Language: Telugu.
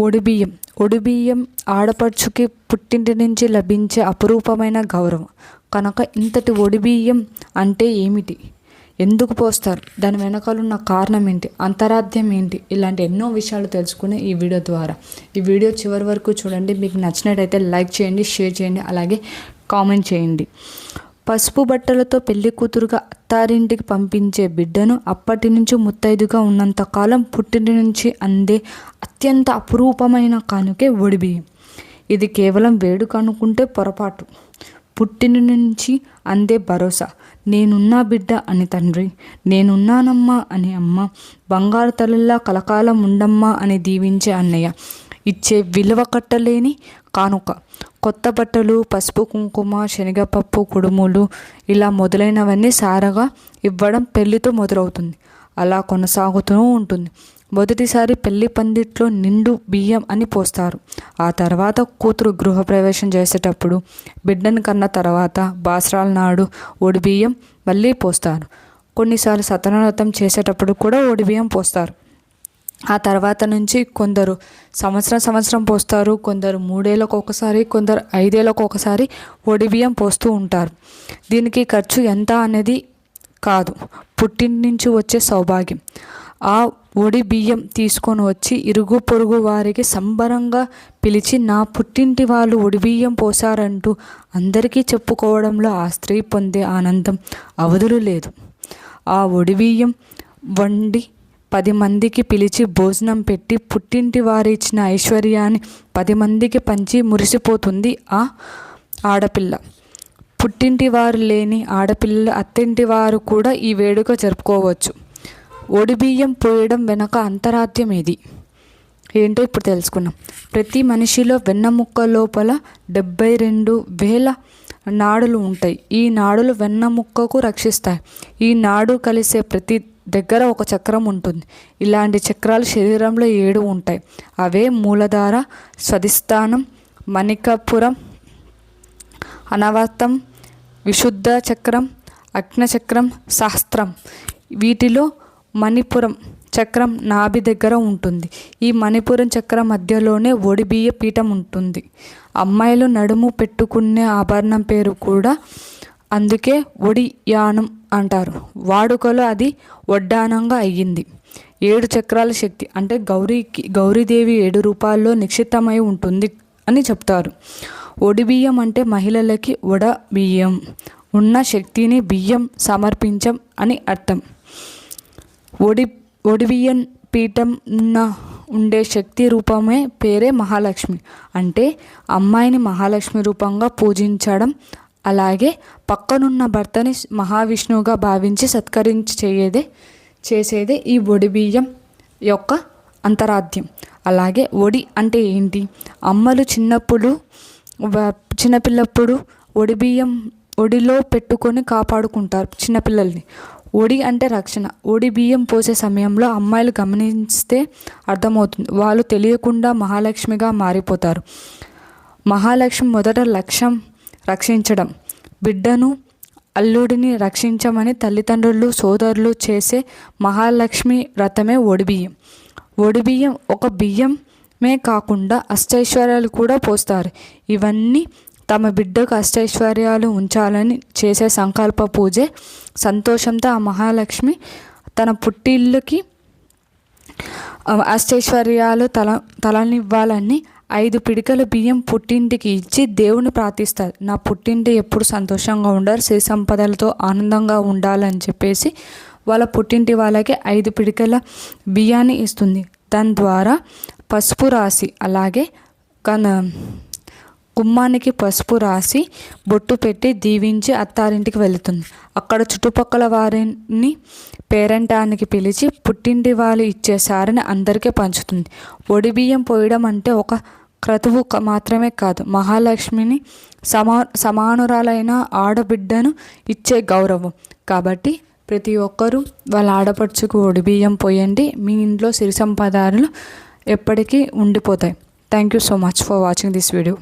ఒడిబియ్యం. ఒడిబియ్యం ఆడపడుచుకి పుట్టింటి నుంచి లభించే అపురూపమైన గౌరవం. కనుక ఇంతటి ఒడిబియ్యం అంటే ఏమిటి? ఎందుకు పోస్తారు? దాని వెనకాలన్న కారణం ఏంటి? అంతరాధ్యం ఏంటి? ఇలాంటి ఎన్నో విషయాలు తెలుసుకునే ఈ వీడియో ద్వారా. ఈ వీడియో చివరి వరకు చూడండి. మీకు నచ్చినట్టయితే లైక్ చేయండి షేర్ చేయండి అలాగే కామెంట్ చేయండి. పసుపు బట్టలతో పెళ్ళి కూతురుగా అత్తారింటికి పంపించే బిడ్డను అప్పటి నుంచి ముత్తైదుగా ఉన్నంతకాలం పుట్టిన నుంచి అందే అత్యంత అపురూపమైన కానుకే ఒడిబియ్యం ఇది కేవలం వేడుక అనుకుంటే పొరపాటు. పుట్టిన నుంచి అందే భరోసా. నేనున్నా బిడ్డ అని తండ్రి. నేనున్నానమ్మా అని అమ్మ. బంగారు తలల్లా కలకాలం ఉండమ్మా అని దీవించే అన్నయ్య. ఇచ్చే విలువ కట్టలేని కానుక. కొత్త బట్టలు పసుపు కుంకుమ శనగపప్పు కుడుములు ఇలా మొదలైనవన్నీ సారగా ఇవ్వడం పెళ్ళితో మొదలవుతుంది. అలా కొనసాగుతూ ఉంటుంది. మొదటిసారి పెళ్ళి పందిట్లో నిండు బియ్యం అని పోస్తారు. ఆ తర్వాత కూతురు గృహప్రవేశం చేసేటప్పుడు బిడ్డను కన్న తర్వాత బాసరాల నాడు ఒడి బియ్యం మళ్ళీ పోస్తారు. కొన్నిసార్లు సతనవ్రతం చేసేటప్పుడు కూడా ఒడిబియ్యం పోస్తారు. ఆ తర్వాత నుంచి కొందరు సంవత్సరం సంవత్సరం పోస్తారు కొందరు మూడేళ్ళకు ఒకసారి కొందరు ఐదేళ్ళకు ఒకసారి ఒడి బియ్యం పోస్తూ ఉంటారు. దీనికి ఖర్చు ఎంత అనేది కాదు. పుట్టింటి నుంచి వచ్చే సౌభాగ్యం. ఆ ఒడి బియ్యం తీసుకొని వచ్చి ఇరుగు పొరుగు వారికి సంబరంగా పిలిచి నా పుట్టింటి వాళ్ళు ఒడి బియ్యం పోసారంటూ అందరికీ చెప్పుకోవడంలో ఆ స్త్రీ పొందే ఆనందం అవధులు లేదు. ఆ ఒడి బియ్యం వండి పది మందికి పిలిచి భోజనం పెట్టి పుట్టింటి వారు ఇచ్చిన ఐశ్వర్యాన్ని పది మందికి పంచి మురిసిపోతుంది ఆ ఆడపిల్ల. పుట్టింటి వారు లేని ఆడపిల్లలు అత్తింటి వారు కూడా ఈ వేడుక జరుపుకోవచ్చు. ఒడిబియ్యం పోయడం వెనక అంతరాధ్యం ఇది ఏంటో ఇప్పుడు తెలుసుకున్నాం ప్రతి మనిషిలో వెన్నముక్క లోపల డెబ్బై రెండు వేల నాడులు ఉంటాయి. ఈ నాడులు వెన్నముక్కకు రక్షిస్తాయి. ఈ నాడు కలిసే ప్రతి దగ్గర ఒక చక్రం ఉంటుంది. ఇలాంటి చక్రాలు శరీరంలో ఏడు ఉంటాయి. అవే మూలధార స్వధిస్థానం మణికపురం అనవతం విశుద్ధ చక్రం అగ్నచక్రం సహస్త్రం వీటిలో మణిపురం చక్రం నాభి దగ్గర ఉంటుంది. ఈ మణిపురం చక్రం మధ్యలోనే ఒడిబియ్య పీఠం ఉంటుంది. అమ్మాయిలు నడుము పెట్టుకునే ఆభరణం పేరు కూడా అందుకే ఒడియానం అంటారు. వాడుకలో అది వడ్డానంగా అయ్యింది. ఏడు చక్రాల శక్తి అంటే గౌరీకి గౌరీదేవి ఏడు రూపాల్లో నిక్షిప్తమై ఉంటుంది అని చెప్తారు. ఒడిబియ్యం అంటే మహిళలకి ఒడ బియ్యం. ఉన్న శక్తిని బియ్యం సమర్పించం అని అర్థం. ఒడి ఒడిబియ్యం పీఠం ఉన్న ఉండే శక్తి రూపమే పేరే మహాలక్ష్మి. అంటే అమ్మాయిని మహాలక్ష్మి రూపంగా పూజించడం అలాగే పక్కనున్న భర్తని మహావిష్ణువుగా భావించి సత్కరించి చేయదే చేసేదే ఈ ఒడి బియ్యం యొక్క అంతరాధ్యం అలాగే ఒడి అంటే ఏంటి? అమ్మలు చిన్నప్పుడు చిన్నపిల్లప్పుడు ఒడి బియ్యం ఒడిలో పెట్టుకొని కాపాడుకుంటారు చిన్నపిల్లల్ని. ఒడి అంటే రక్షణ. ఒడి బియ్యం పోసే సమయంలో అమ్మాయిలు గమనిస్తే అర్థమవుతుంది. వాళ్ళు తెలియకుండా మహాలక్ష్మిగా మారిపోతారు. మహాలక్ష్మి మొదట లక్ష్యం రక్షించడం. బిడ్డను అల్లుడిని రక్షించమని తల్లిదండ్రులు సోదరులు చేసే మహాలక్ష్మి వ్రతమే ఒడిబియ్యం. ఒడిబియ్యం ఒక బియ్యమే కాకుండా అష్టైశ్వర్యాలు కూడా పోస్తారు. ఇవన్నీ తమ బిడ్డకు అష్టైశ్వర్యాలు ఉంచాలని చేసే సంకల్ప పూజే. సంతోషంతో ఆ మహాలక్ష్మి తన పుట్టిల్లుకి అష్టైశ్వర్యాలు తల తలనివ్వాలని ఐదు పిడికల బియ్యం పుట్టింటికి ఇచ్చి దేవుని ప్రార్థిస్తారు. నా పుట్టింటి ఎప్పుడు సంతోషంగా ఉండాలి శ్రీ సంపదలతో ఆనందంగా ఉండాలని చెప్పేసి వాళ్ళ పుట్టింటి వాళ్ళకి ఐదు పిడికల బియ్యాన్ని ఇస్తుంది. దాని ద్వారా పసుపు రాసి అలాగే కన గుమ్మానికి పసుపు రాసి బొట్టు పెట్టి దీవించి అత్తారింటికి వెళుతుంది. అక్కడ చుట్టుపక్కల వారిని పేరంటానికి పిలిచి పుట్టింటి వాళ్ళు ఇచ్చే సారిని అందరికీ పంచుతుంది. ఒడి బియ్యం పోయడం అంటే ఒక క్రతువు మాత్రమే కాదు. మహాలక్ష్మిని సమా సమానురాలైన ఆడబిడ్డను ఇచ్చే గౌరవం. కాబట్టి ప్రతి ఒక్కరూ వాళ్ళ ఆడపడుచుకు ఒడిబియ్యం పోయండి. మీ ఇంట్లో సిరి సంపదాలు ఎప్పటికీ ఉండిపోతాయి. Thank you so much for watching this video